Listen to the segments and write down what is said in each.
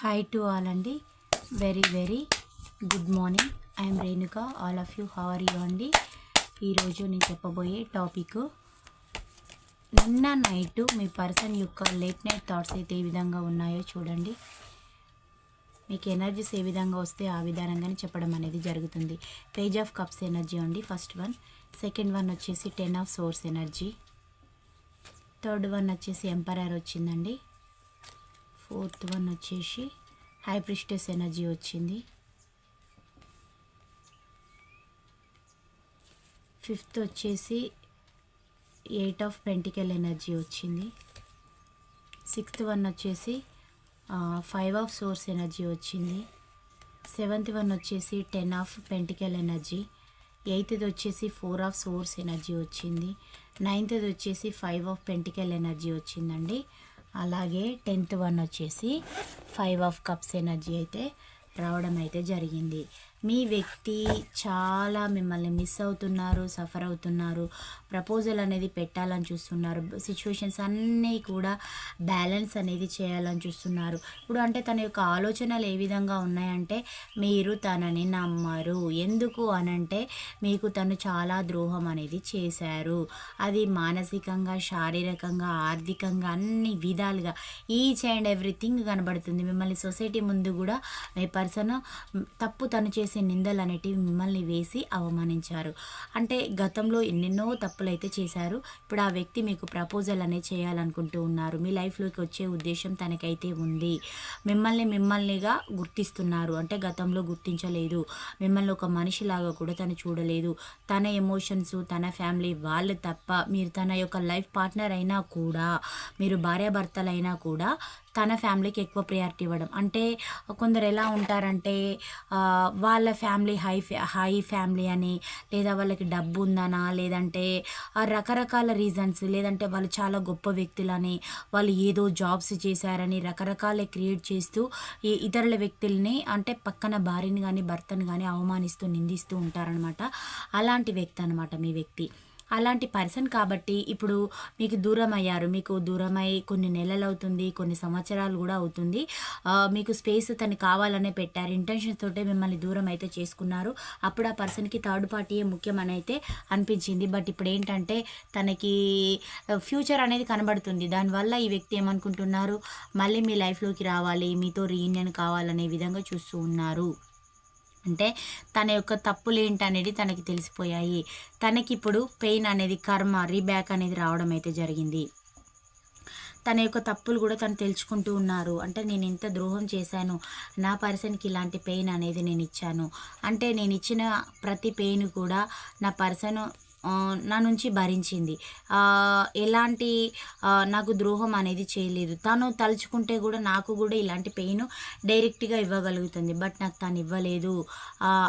Hi to all అండి. Very very good morning I'm Renuka all of you how are you అండి? ఈరోజు నేను చెప్పబోయే టాపిక్ నిన్న నైట్ మీ పర్సన్ యొక్క లేట్ నైట్ థాట్స్ అయితే ఏ విధంగా ఉన్నాయో చూడండి. మీకు ఎనర్జీస్ ఏ విధంగా వస్తే ఆ విధానంగానే చెప్పడం అనేది జరుగుతుంది. పేజ్ ఆఫ్ కప్స్ ఎనర్జీ అండి ఫస్ట్ వన్ సెకండ్ వన్ వచ్చేసి ten of swords energy third one వచ్చేసి ఎంపరర్ వచ్చిందండి. ఫోర్త్ వన్ వచ్చేసి హైప్రిస్టెస్ ఎనర్జీ వచ్చింది. ఫిఫ్త్ వచ్చేసి ఎయిట్ ఆఫ్ పెంటికల్ ఎనర్జీ వచ్చింది. సిక్స్త్ వన్ వచ్చేసి ఫైవ్ ఆఫ్ సోర్స్ ఎనర్జీ వచ్చింది. సెవెంత్ వన్ వచ్చేసి టెన్ ఆఫ్ పెంటికల్ ఎనర్జీ. ఎయిత్ది వచ్చేసి ఫోర్ ఆఫ్ సోర్స్ ఎనర్జీ వచ్చింది. నైన్త్ది వచ్చేసి ఫైవ్ ఆఫ్ పెంటికల్ ఎనర్జీ వచ్చిందండి. అలాగే టెన్త్ వన్ వచ్చేసి ఫైవ్ ఆఫ్ కప్స్ ఎనర్జీ అయితే రావడం అయితే జరిగింది. మీ వ్యక్తి చాలా మిమ్మల్ని మిస్ అవుతున్నారు సఫర్ అవుతున్నారు. ప్రపోజల్ అనేది పెట్టాలని చూస్తున్నారు. సిచ్యువేషన్స్ అన్నీ కూడా బ్యాలెన్స్ అనేది చేయాలని చూస్తున్నారు. ఇప్పుడు అంటే తన యొక్క ఆలోచనలు ఏ విధంగా ఉన్నాయంటే మీరు తనని నమ్మరు. ఎందుకు అనంటే మీకు తను చాలా ద్రోహం అనేది చేశారు. అది మానసికంగా శారీరకంగా ఆర్థికంగా అన్ని విధాలుగా ఈచ్ అండ్ ఎవ్రీథింగ్ కనబడుతుంది. మిమ్మల్ని సొసైటీ ముందు కూడా మీ పర్సన్ తప్పు తను చేసి నిందలు అనేటివి మిమ్మల్ని వేసి అవమానించారు. అంటే గతంలో ఎన్నెన్నో తప్పులు అయితే చేశారు. ఇప్పుడు ఆ వ్యక్తి మీకు ప్రపోజల్ అనేది చేయాలనుకుంటూ ఉన్నారు. మీ లైఫ్లోకి వచ్చే ఉద్దేశం తనకైతే ఉంది. మిమ్మల్ని మిమ్మల్నిగా గుర్తిస్తున్నారు. అంటే గతంలో గుర్తించలేదు. మిమ్మల్ని ఒక మనిషిలాగా కూడా తను చూడలేదు. తన ఎమోషన్స్ తన ఫ్యామిలీ వాళ్ళు తప్ప మీరు తన యొక్క లైఫ్ పార్ట్నర్ అయినా కూడా మీరు భార్యాభర్తలైనా కూడా తన ఫ్యామిలీకి ఎక్కువ ప్రియారిటీ ఇవ్వడం. అంటే కొందరు ఎలా ఉంటారంటే వాళ్ళ family high fa- high family అని లేదా వాళ్ళకి డబ్బు ఉందనా లేదంటే రకరకాల రీజన్స్ లేదంటే వాళ్ళు చాలా గొప్ప వ్యక్తులని వాళ్ళు ఏదో జాబ్స్ చేశారని రకరకాల క్రియేట్ చేస్తూ ఈ ఇతరుల వ్యక్తుల్ని అంటే పక్కన భార్యని కానీ భర్తను కానీ అవమానిస్తూ నిందిస్తూ ఉంటారనమాట అలాంటి వ్యక్తి అనమాట మీ వ్యక్తి. అలాంటి పర్సన్ కాబట్టి ఇప్పుడు మీకు దూరం అయ్యారు మీకు దూరమై కొన్ని నెలలు అవుతుంది కొన్ని సంవత్సరాలు కూడా అవుతుంది. మీకు స్పేస్ తను కావాలనే పెట్టారు. ఇంటెన్షన్ తోటే మిమ్మల్ని దూరం అయితే చేసుకున్నారు. అప్పుడు ఆ పర్సన్కి థర్డ్ పార్టీయే ముఖ్యం అని అయితే అనిపించింది. బట్ ఇప్పుడు ఏంటంటే తనకి ఫ్యూచర్ అనేది కనబడుతుంది. దానివల్ల ఈ వ్యక్తి ఏమనుకుంటున్నారు? మళ్ళీ మీ లైఫ్లోకి రావాలి. మీతో రీయూనియన్ కావాలనే విధంగా చూస్తూ ఉన్నారు. అంటే తన యొక్క తప్పులు ఏంటి అనేది తనకి తెలిసిపోయాయి. తనకి ఇప్పుడు పెయిన్ అనేది కర్మ రీబ్యాక్ అనేది రావడం అయితే జరిగింది. తన యొక్క తప్పులు కూడా తను తెలుసుకుంటూ ఉన్నారు. అంటే నేను ఇంత ద్రోహం చేశాను. నా పర్సన్కి ఇలాంటి పెయిన్ అనేది నేను ఇచ్చాను. అంటే నేను ఇచ్చిన ప్రతి పెయిన్ కూడా నా పర్సన్ నా నుంచి భరించింది. ఎలాంటి నాకు ద్రోహం అనేది చేయలేదు. తను తలుచుకుంటే కూడా నాకు కూడా ఇలాంటి పెయిన్ డైరెక్ట్గా ఇవ్వగలుగుతుంది. బట్ నాకు తను ఇవ్వలేదు.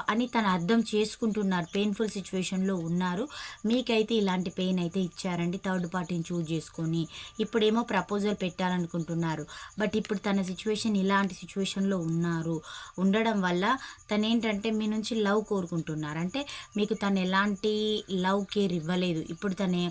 అని తను అర్థం చేసుకుంటున్నారు. పెయిన్ఫుల్ సిచ్యువేషన్లో ఉన్నారు. మీకైతే ఇలాంటి పెయిన్ అయితే ఇచ్చారండి. థర్డ్ పార్టీని చూజ్ చేసుకొని. ఇప్పుడేమో ప్రపోజల్ పెట్టాలనుకుంటున్నారు. బట్ ఇప్పుడు తన సిచ్యువేషన్ ఇలాంటి సిచ్యువేషన్లో ఉన్నారు. ఉండడం వల్ల తను ఏంటంటే మీ నుంచి లవ్ కోరుకుంటున్నారు. అంటే మీకు తను ఎలాంటి లవ్ కేర్ ఇవ్వలేదు. ఇప్పుడు తను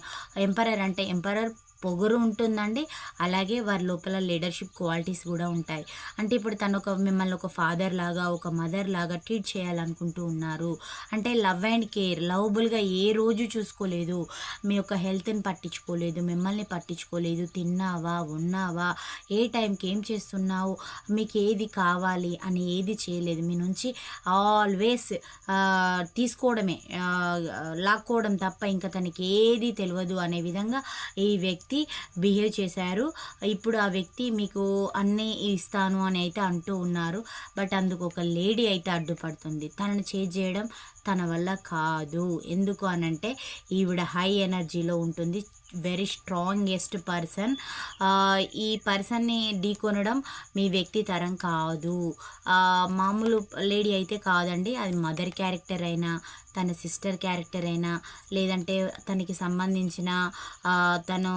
ఎంపరర్ అంటే ఎంపరర్ పొగరు ఉంటుందండి. అలాగే వారి లోపల లీడర్షిప్ క్వాలిటీస్ కూడా ఉంటాయి. అంటే ఇప్పుడు తను ఒక మిమ్మల్ని ఒక ఫాదర్ లాగా ఒక మదర్ లాగా ట్రీట్ చేయాలనుకుంటూ ఉన్నారు. అంటే లవ్ అండ్ కేర్ లవబుల్గా ఏ రోజు చూసుకోలేదు. మీ యొక్క హెల్త్ని పట్టించుకోలేదు మిమ్మల్ని పట్టించుకోలేదు. తిన్నావా ఉన్నావా ఏ టైంకి ఏం చేస్తున్నావు మీకు ఏది కావాలి అని ఏది చేయలేదు. మీ నుంచి ఆల్వేస్ తీసుకోవడమే లాక్కోవడం తప్ప ఇంకా తనకి ఏది తెలియదు అనే విధంగా ఈ వ్యక్తి వ్యక్తి బిహేవ్ చేశారు. ఇప్పుడు ఆ వ్యక్తి మీకు అన్నీ ఇస్తాను అని అయితే అంటూ ఉన్నారు. బట్ అందుకు ఒక లేడీ అయితే అడ్డుపడుతుంది. తనను చేజ్ చేయడం తన వల్ల కాదు. ఎందుకు అనంటే ఈవిడ హై ఎనర్జీలో ఉంటుంది. వెరీ స్ట్రాంగెస్ట్ పర్సన్ ఈ పర్సన్ని ఢీకొనడం మీ వ్యక్తి తరం కాదు. మామూలు లేడీ అయితే కాదండి. అది మదర్ క్యారెక్టర్ అయినా తన సిస్టర్ క్యారెక్టర్ అయినా లేదంటే తనకి సంబంధించిన తను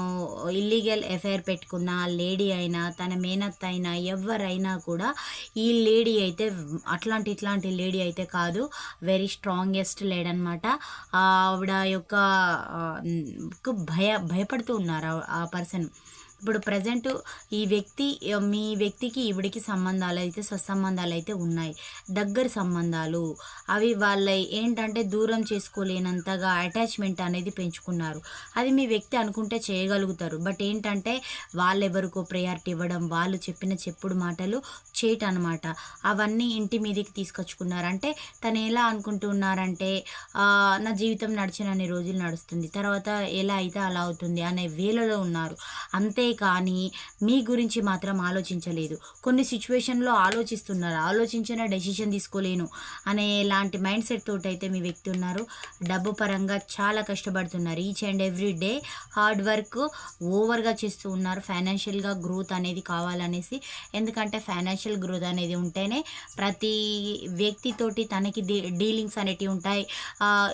ఇల్లీగల్ ఎఫైర్ పెట్టుకున్న లేడీ అయినా తన మేనత్ అయినా ఎవరైనా కూడా ఈ లేడీ అయితే అట్లాంటి ఇట్లాంటి లేడీ అయితే కాదు. వెరీ స్ట్రాంగెస్ట్ లేడీ ఆవిడ యొక్క కు భయ భయపడుతూ ఉన్నారు ఆ- ఆ పర్సన్. ఇప్పుడు ప్రజెంట్ ఈ వ్యక్తి మీ వ్యక్తికి ఈవిడికి సంబంధాలు అయితే సత్సంబంధాలు అయితే ఉన్నాయి. దగ్గర సంబంధాలు. అవి వాళ్ళ ఏంటంటే దూరం చేసుకోలేనంతగా అటాచ్మెంట్ అనేది పెంచుకున్నారు. అది మీ వ్యక్తి అనుకుంటే చేయగలుగుతారు. బట్ ఏంటంటే వాళ్ళెవరికో ప్రయారిటీ ఇవ్వడం వాళ్ళు చెప్పిన చెప్పుడు మాటలు చేయటం అనమాట అవన్నీ ఇంటి మీదకి తీసుకొచ్చుకున్నారంటే తను ఎలా అనుకుంటున్నారంటే నా జీవితం నడిచినన్ని రోజులు నడుస్తుంది. తర్వాత ఎలా అయితే అలా అవుతుంది అనే వేలలో ఉన్నారు. అంతే అంతేకాని మీ గురించి మాత్రం ఆలోచించలేదు. కొన్ని సిచ్యువేషన్లో ఆలోచిస్తున్నారు. ఆలోచించిన డెసిషన్ తీసుకోలేను అనే లాంటి మైండ్ సెట్ తోటి అయితే మీ వ్యక్తి ఉన్నారు. డబ్బు పరంగా చాలా కష్టపడుతున్నారు. Each and every day hard work ఓవర్గా చేస్తూ ఉన్నారు. ఫైనాన్షియల్గా గ్రోత్ అనేది కావాలనేసి. ఎందుకంటే ఫైనాన్షియల్ గ్రోత్ అనేది ఉంటేనే ప్రతి వ్యక్తితోటి తనకి డీలింగ్స్ అనేటివి ఉంటాయి.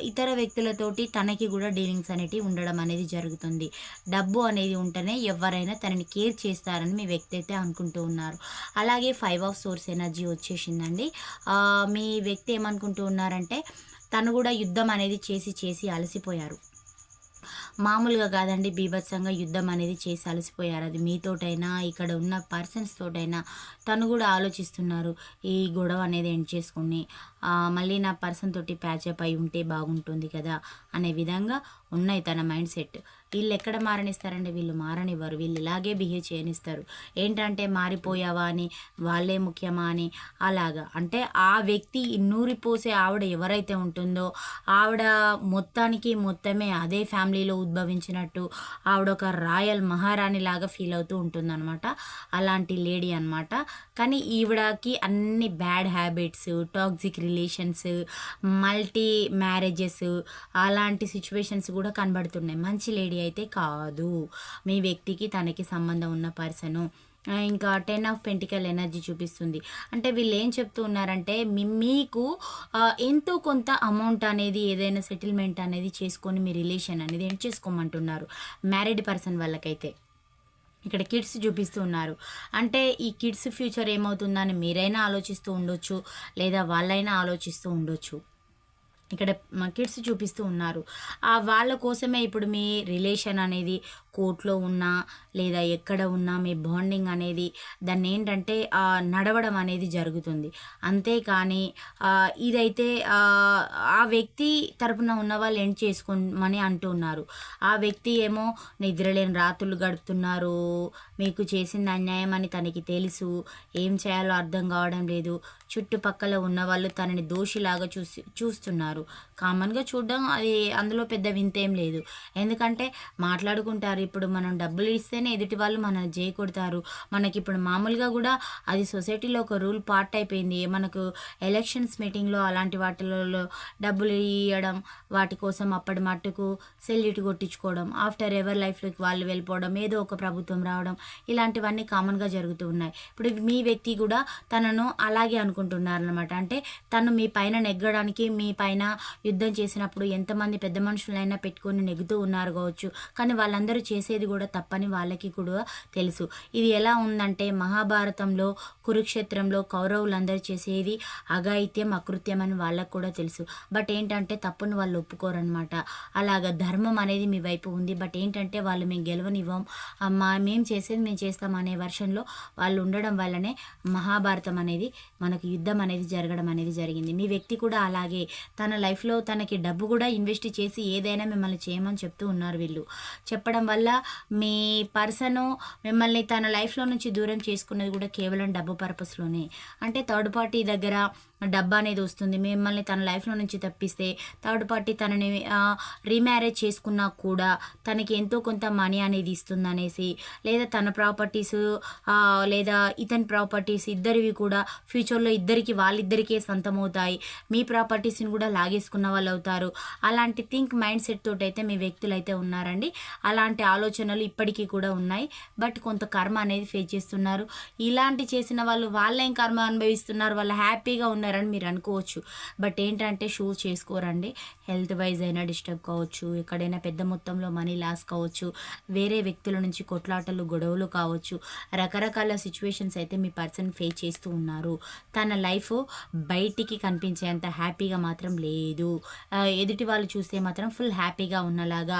ఇతర వ్యక్తులతోటి తనకి కూడా డీలింగ్స్ అనేటివి ఉండడం అనేది జరుగుతుంది. డబ్బు అనేది ఉంటేనే ఎవరైనా తనని కేర్ చేస్తారని మీ వ్యక్తి అయితే అనుకుంటూ ఉన్నారు. అలాగే ఫైవ్ ఆఫ్ సోర్స్ ఎనర్జీ వచ్చేసిందండి. మీ వ్యక్తి ఏమనుకుంటూ ఉన్నారంటే తను కూడా యుద్ధం అనేది చేసి చేసి అలసిపోయారు. మామూలుగా కాదండి బీభత్సంగా యుద్ధం అనేది చేసి అలసిపోయారు. అది మీతోటైనా ఇక్కడ ఉన్న పర్సన్స్ తోటైనా తను కూడా ఆలోచిస్తున్నారు ఈ గొడవ అనేది ఎండ్ చేసుకుని మళ్ళీ నా పర్సన్ తోటి ప్యాచప్ అయి ఉంటే బాగుంటుంది కదా అనే విధంగా ఉన్నాయి తన మైండ్ సెట్. వీళ్ళు ఎక్కడ మారనిస్తారండి వీళ్ళు మారనివ్వరు. వీళ్ళు ఇలాగే బిహేవ్ చేయనిస్తారు. ఏంటంటే మారిపోయావా అని వాళ్ళే ముఖ్యమా అని అలాగా. అంటే ఆ వ్యక్తి నూరిపోసే ఆవిడ ఎవరైతే ఉంటుందో ఆవిడ మొత్తానికి మొత్తమే అదే ఫ్యామిలీలో ఉద్భవించినట్టు ఆవిడ ఒక రాయల్ మహారాణి లాగా ఫీల్ అవుతూ ఉంటుందన్నమాట. అలాంటి లేడీ అన్నమాట. కానీ ఈవిడకి అన్ని bad habits toxic relations multi marriages అలాంటి సిచ్యువేషన్స్ కూడా కనబడుతున్నాయి. మంచి లేడీ అయితే కాదు. మీ వ్యక్తికి తనకి సంబంధం ఉన్న పర్సను. ఇంకా టెన్ ఆఫ్ పెంటికల్ ఎనర్జీ చూపిస్తుంది. అంటే వీళ్ళు ఏం చెప్తూ ఉన్నారంటే మీకు ఎంతో కొంత అమౌంట్ అనేది ఏదైనా సెటిల్మెంట్ అనేది చేసుకొని మీ రిలేషన్ అనేది ఎండ్ చేసుకోమంటున్నారు. మ్యారీడ్ పర్సన్ వాళ్ళకైతే. ఇక్కడ కిడ్స్ చూపిస్తూ ఉన్నారు. అంటే ఈ కిడ్స్ ఫ్యూచర్ ఏమవుతుందని మీరైనా ఆలోచిస్తూ ఉండొచ్చు లేదా వాళ్ళైనా ఆలోచిస్తూ ఉండొచ్చు. ఇక్కడ మా కిడ్స్ చూపిస్తూ ఉన్నారు. ఆ వాళ్ళ కోసమే ఇప్పుడు మీ రిలేషన్ అనేది కోర్టులో ఉన్నా లేదా ఎక్కడ ఉన్నా మీ బాండింగ్ అనేది దాన్ని ఏంటంటే నడవడం అనేది జరుగుతుంది. అంతేకాని ఇదైతే ఆ, ఆ వ్యక్తి తరపున ఉన్న వాళ్ళు ఎండ్ చేసుకోమని అంటున్నారు ఆ వ్యక్తి ఏమో నిద్రలేని రాత్రులు గడుపుతున్నారు మీకు చేసింది అన్యాయం అని తనకి తెలుసు ఏం చేయాలో అర్థం కావడం లేదు. చుట్టుపక్కల ఉన్న వాళ్ళు తనని దోషిలాగా చూసి చూస్తున్నారు. కామన్గా చూడడం అది అందులో పెద్ద వింత ఏం లేదు. ఎందుకంటే మాట్లాడుకుంటారు. ఇప్పుడు మనం డబ్బులు ఇస్తేనే ఎదుటి వాళ్ళు మన జై కొడతారు. మనకి ఇప్పుడు మామూలుగా కూడా అది సొసైటీలో ఒక రూల్ పార్ట్ అయిపోయింది. మనకు ఎలక్షన్స్ మీటింగ్లో అలాంటి వాటిలో డబ్బులు ఇవ్వడం వాటి కోసం అప్పటి మట్టుకు సెల్యూట్ కొట్టించుకోవడం ఆఫ్టర్ ఎవర్ లైఫ్లోకి వాళ్ళు వెళ్ళిపోవడం ఏదో ఒక ప్రభుత్వం రావడం ఇలాంటివన్నీ కామన్గా జరుగుతూ ఉన్నాయి. ఇప్పుడు మీ వ్యక్తి కూడా తనను అలాగే అనుకుంటున్నారు అనమాట అంటే తను మీ పైన నెగ్గడానికి మీ పైన యుద్ధం చేసినప్పుడు ఎంతమంది పెద్ద మనుషులైనా పెట్టుకొని నెగ్గుతూ ఉన్నారు కావచ్చు. కానీ వాళ్ళందరూ చేసేది కూడా తప్పని వాళ్ళకి కూడా తెలుసు. ఇది ఎలా ఉందంటే మహాభారతంలో కురుక్షేత్రంలో కౌరవులందరూ చేసేది అఘాయిత్యం అకృత్యం అని వాళ్ళకు కూడా తెలుసు. బట్ ఏంటంటే తప్పును వాళ్ళు ఒప్పుకోరనమాట అలాగ ధర్మం అనేది మీ వైపు ఉంది. బట్ ఏంటంటే వాళ్ళు మేము గెలవనివ్వం మా మేము చేసేది మేము చేస్తాం అనే వర్షన్లో వాళ్ళు ఉండడం వల్లనే మహాభారతం అనేది మనకు యుద్ధం అనేది జరగడం అనేది జరిగింది. మీ వ్యక్తి కూడా అలాగే తన లైఫ్లో తనకి డబ్బు కూడా ఇన్వెస్ట్ చేసి ఏదైనా మిమ్మల్ని చేయమని చెప్తూ ఉన్నారు వీళ్ళు. చెప్పడం వల్ల మీ పర్సన్ మిమ్మల్ని తన లైఫ్లో నుంచి దూరం చేసుకున్నది కూడా కేవలం డబ్బు పర్పస్లోనే. అంటే థర్డ్ పార్టీ దగ్గర డబ్బు అనేది వస్తుంది. మిమ్మల్ని తన లైఫ్లో నుంచి తప్పిస్తే థర్డ్ పార్టీ తనని రీమ్యారేజ్ చేసుకున్నా కూడా తనకి ఎంతో కొంత మనీ అనేది ఇస్తుంది అనేసి లేదా తన ప్రాపర్టీస్ లేదా ఇతని ప్రాపర్టీస్ ఇద్దరివి కూడా ఫ్యూచర్లో ఇద్దరికి వాళ్ళిద్దరికే సొంతమవుతాయి. మీ ప్రాపర్టీస్ని కూడా లాగేసుకున్న వాళ్ళు అవుతారు అలాంటి థింక్ మైండ్ సెట్ తోటి అయితే మీ వ్యక్తులు అయితే ఉన్నారండి. అలాంటి ఆలోచనలు ఇప్పటికీ కూడా ఉన్నాయి. బట్ కొంత కర్మ అనేది ఫేస్ చేస్తున్నారు. ఇలాంటి చేసిన వాళ్ళు వాళ్ళేం కర్మ అనుభవిస్తున్నారు? వాళ్ళు హ్యాపీగా ఉన్నారని మీరు అనుకోవచ్చు. బట్ ఏంటంటే షూ చేసుకోరండి. హెల్త్ వైజ్ అయినా డిస్టర్బ్ కావచ్చు. ఎక్కడైనా పెద్ద మొత్తంలో మనీ లాస్ కావచ్చు. వేరే వ్యక్తుల నుంచి కొట్లాటలు గొడవలు కావచ్చు. రకరకాల సిచ్యువేషన్స్ అయితే మీ పర్సన్ ఫేస్ చేస్తూ ఉన్నారు. తన లైఫ్ బయటికి కనిపించేంత హ్యాపీగా మాత్రం లేదు. లేదు. ఎదుటి వాళ్ళు చూస్తే మాత్రం ఫుల్ హ్యాపీగా ఉన్నలాగా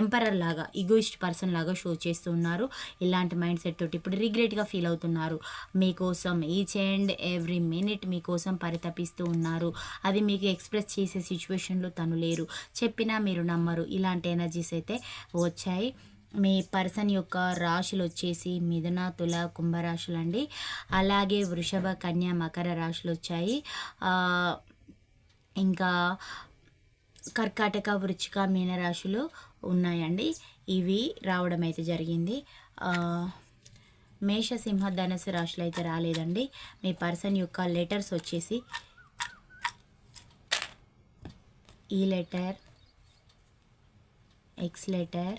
ఎంపరర్ లాగా ఈగోయిస్ట్ పర్సన్ లాగా షో చేస్తూ ఉన్నారు. ఇలాంటి మైండ్ సెట్ తోటి ఇప్పుడు రిగ్రెట్గా ఫీల్ అవుతున్నారు. మీకోసం ఈచ్ అండ్ ఎవ్రీ మినిట్ మీకోసం పరితపిస్తూ ఉన్నారు. అది మీకు ఎక్స్ప్రెస్ చేసే సిచ్యువేషన్లో తను లేరు. చెప్పినా మీరు నమ్మరు. ఇలాంటి ఎనర్జీస్ అయితే వచ్చాయి. మీ పర్సన్ యొక్క రాశులు వచ్చేసి మిథున తుల కుంభరాశులు అండి అలాగే వృషభ కన్య మకర రాశులు వచ్చాయి. ఇంకా కర్కాటక వృచ్చిక మీనరాశులు ఉన్నాయండి. ఇవి రావడం అయితే జరిగింది. మేషసింహ మేష సింహ ధనుసు రాశులు అయితే రాలేదండి. మీ పర్సన్ యొక్క లెటర్స్ వచ్చేసి E letter X letter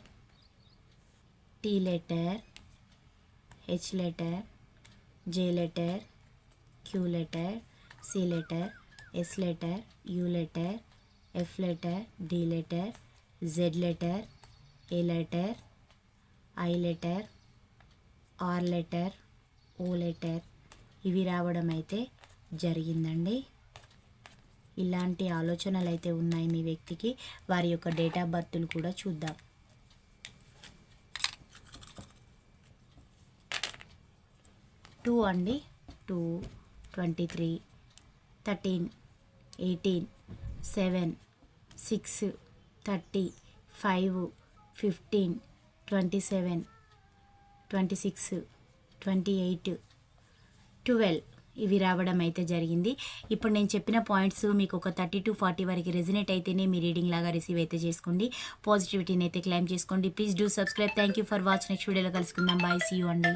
T letter H letter J letter Q letter C letter S letter U letter F letter D letter Z letter A letter I letter R letter O letter ఇవి రావడం అయితే జరిగిందండి. ఇలాంటి ఆలోచనలు అయితే ఉన్నాయి మీ వ్యక్తికి. వారి యొక్క డేట్ ఆఫ్ బర్త్లు కూడా చూద్దాం. టూ అండి. Two twenty three thirteen. Eighteen seven six thirty five fifteen twenty seven twenty six twenty eight twelve ఇవి రావడం అయితే జరిగింది. ఇప్పుడు నేను చెప్పిన పాయింట్స్ మీకు ఒక థర్టీ టు ఫార్టీ వరకు రెజినేట్ అయితేనే మీ రీడింగ్ లాగా రిసీవ్ అయితే చేసుకోండి. పాజిటివిటీని అయితే క్లైమ్ చేసుకోండి. Please do subscribe. Thank you for watch next వీడియోలో కలుసుకుందాం. బాయ్. సీ యూ అండి.